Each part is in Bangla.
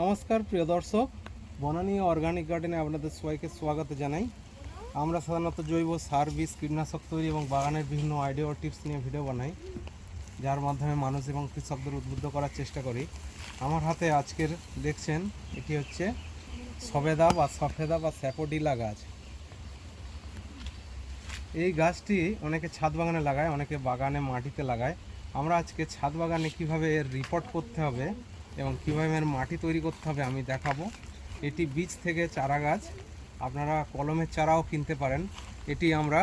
নমস্কার, প্রিয় দর্শক। বনানী অর্গানিক গার্ডেনে আপনাদের সবাইকে স্বাগত জানাই। আমরা সাধারণত জৈব সার, বীজ, কীটনাশক তৈরি এবং বাগানের বিভিন্ন আইডিয়া ও টিপস নিয়ে ভিডিও বানাই, যার মাধ্যমে মানুষ এবং কৃষকদের উদ্বুদ্ধ করার চেষ্টা করি। আমার হাতে আজকের দেখছেন, এটি হচ্ছে সবেদা বা সফেদা বা স্যাপোডিলা গাছ। এই গাছটি অনেকে ছাদ বাগানে লাগায়, অনেকে বাগানে মাটিতে লাগায়। আমরা আজকে ছাদ বাগানে কীভাবে এর রিপোর্ট করতে হবে এবং কীভাবে এর মাটি তৈরি করতে হবে আমি দেখাবো। এটি বীজ থেকে চারা গাছ। আপনারা কলমের চারাও কিনতে পারেন। এটি আমরা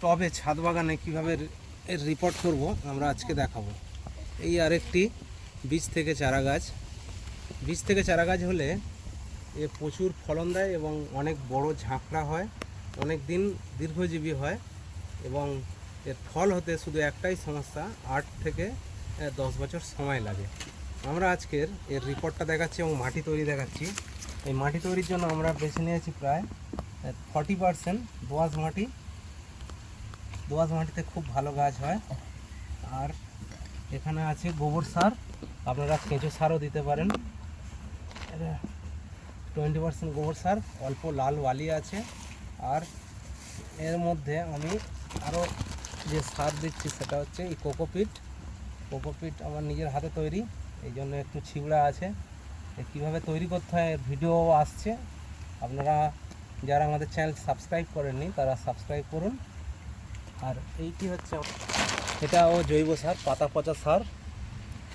টবে ছাদ বাগানে কীভাবে এর রিপোর্ট করব, আমরা আজকে দেখাবো। এই আরেকটি বীজ থেকে চারা গাছ। বীজ থেকে চারা গাছ হলে এ প্রচুর ফলন দেয় এবং অনেক বড় ঝাঁকড়া হয়, অনেক দিন দীর্ঘজীবী হয় এবং এর ফল হতে শুধু একটাই সমস্যা, আট থেকে দশ বছর সময় লাগে। আমরা আজকের এর রিপোর্টটা দেখাচ্ছি এবং মাটি তৈরি দেখাচ্ছি। এই মাটি তৈরির জন্য আমরা বেছে নিয়েছি প্রায় ফর্টি পারসেন্ট দোআঁশ মাটি। দোআঁশ মাটিতে খুব ভালো গাছ হয়। আর এখানে আছে গোবর সার। আপনারা কেঁচো সারও দিতে পারেন। টোয়েন্টি পার্সেন্ট গোবর সার, অল্প লাল বালি আছে। আর এর মধ্যে আমি আরও যে সার দিচ্ছি সেটা হচ্ছে এই কোকোপিট। কোকোপিট আমার নিজের হাতে তৈরি। এই জন্য একটু ছিবড়া আছে। কীভাবে তৈরি করতে হয় ভিডিও আসছে। আপনারা যারা আমাদের চ্যানেল সাবস্ক্রাইব করেননি, তারা সাবস্ক্রাইব করুন। আর এইটি হচ্ছে এটাও জৈব সার, পাতা পচা সার।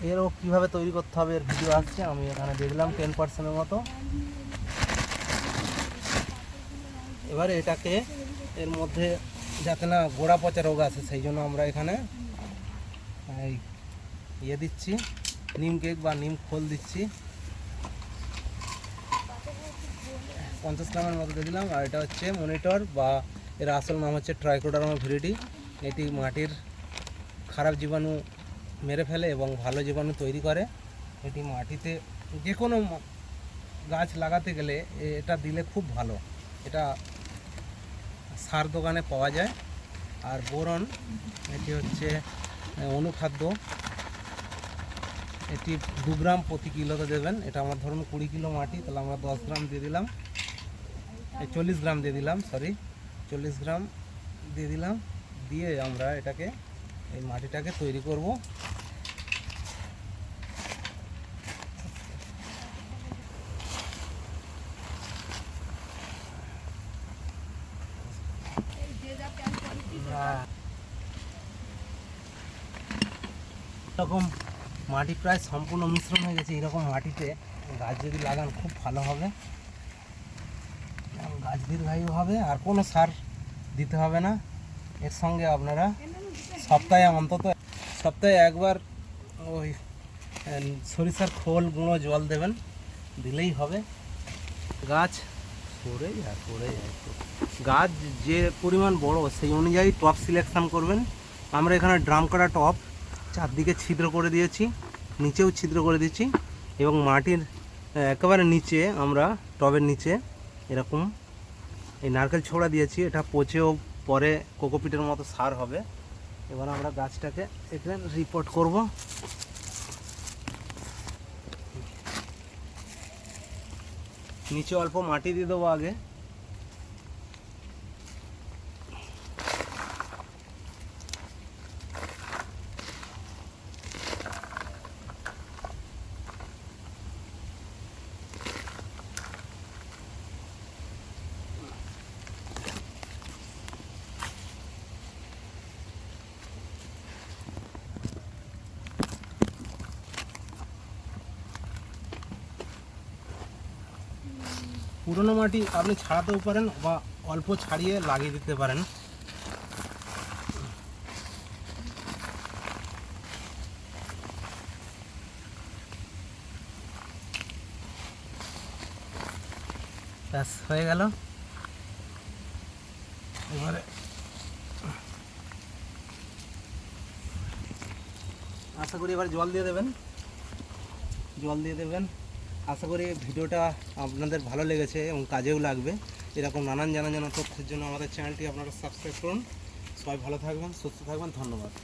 এরও কীভাবে তৈরি করতে হবে এর ভিডিও আসছে, আমি এখানে দেখলাম টেন পার্সেন্টের মতো। এবারে এটাকে এর মধ্যে যাতে না গোড়া পচা রোগ আছে সেই জন্য আমরা এখানে এই ইয়ে দিচ্ছি। নিম কেক বা নিম খোল দিচ্ছি। পঞ্চাশ গ্রামের মতো দিয়ে দিলাম, আর এটা হচ্ছে মনিটর বা এর আসল নাম হচ্ছে ট্রাইকোডারমা ভিরিডি। এটি মাটির খারাপ জীবাণু মেরে ফেলে এবং ভালো জীবাণু তৈরি করে। এটি মাটিতে যে কোনো গাছ লাগাতে গেলে এটা দিলে খুব ভালো। এটা সার দোকানে পাওয়া যায়। আর বোরন, এটি হচ্ছে অনুখাদ্য। এটি দু গ্রাম প্রতি কিলোতে দেবেন। এটা আমার ধরুন কুড়ি কিলো মাটি, তাহলে আমরা দশ গ্রাম দিয়ে দিলাম। এই চল্লিশ গ্রাম দিয়ে দিলাম সরি চল্লিশ গ্রাম দিয়ে দিলাম। দিয়ে আমরা এটাকে, এই মাটিটাকে তৈরি করব। এরকম মাটি প্রায় সম্পূর্ণ মিশ্রণ হয়ে গেছে। এরকম মাটিতে গাছ যদি লাগান খুব ভালো হবে। গাছ দীর্ঘায়ু হবে আর কোনো সার দিতে হবে না। এর সঙ্গে আপনারা সপ্তাহে অন্তত সপ্তাহে একবার ওই সরিষার খোল, গুঁড়ো, জল দেবেন। দিলেই হবে। গাছ পড়ে পড়ে যায়। গাছ যে পরিমাণ বড়, সেই অনুযায়ী টপ সিলেকশন করবেন। আমরা এখানে ড্রাম করা টপ চারদিকে ছিদ্র করে দিয়েছি, নিচেও ছিদ্র করে দিয়েছি এবং মাটির একেবারে নিচে আমরা টবের নিচে এরকম এই নারকেল ছোড়া দিয়েছি, এটা পচেও পরে কোকোপিটের মতো সার হবে। এবার আমরা গাছটাকে এখানে রিপোর্ট করব। নিচে অল্প মাটি দিয়ে দেবো আগে। পুরনো মাটি আপনি ছাড়াতেও পারেন বা অল্প ছাড়িয়ে লাগিয়ে দিতে পারেন। ব্যাস, হয়ে গেল। এবারে আশা করি এবার জল দিয়ে দেবেন। জল দিয়ে দেবেন। আশা করি ভিডিওটা আপনাদের ভালো লেগেছে এবং কাজেও লাগবে। এরকম নানান জানা জানা তথ্যের জন্য আমাদের চ্যানেলটি আপনারা সাবস্ক্রাইব করুন। সবাই ভালো থাকবেন, সুস্থ থাকবেন, ধন্যবাদ।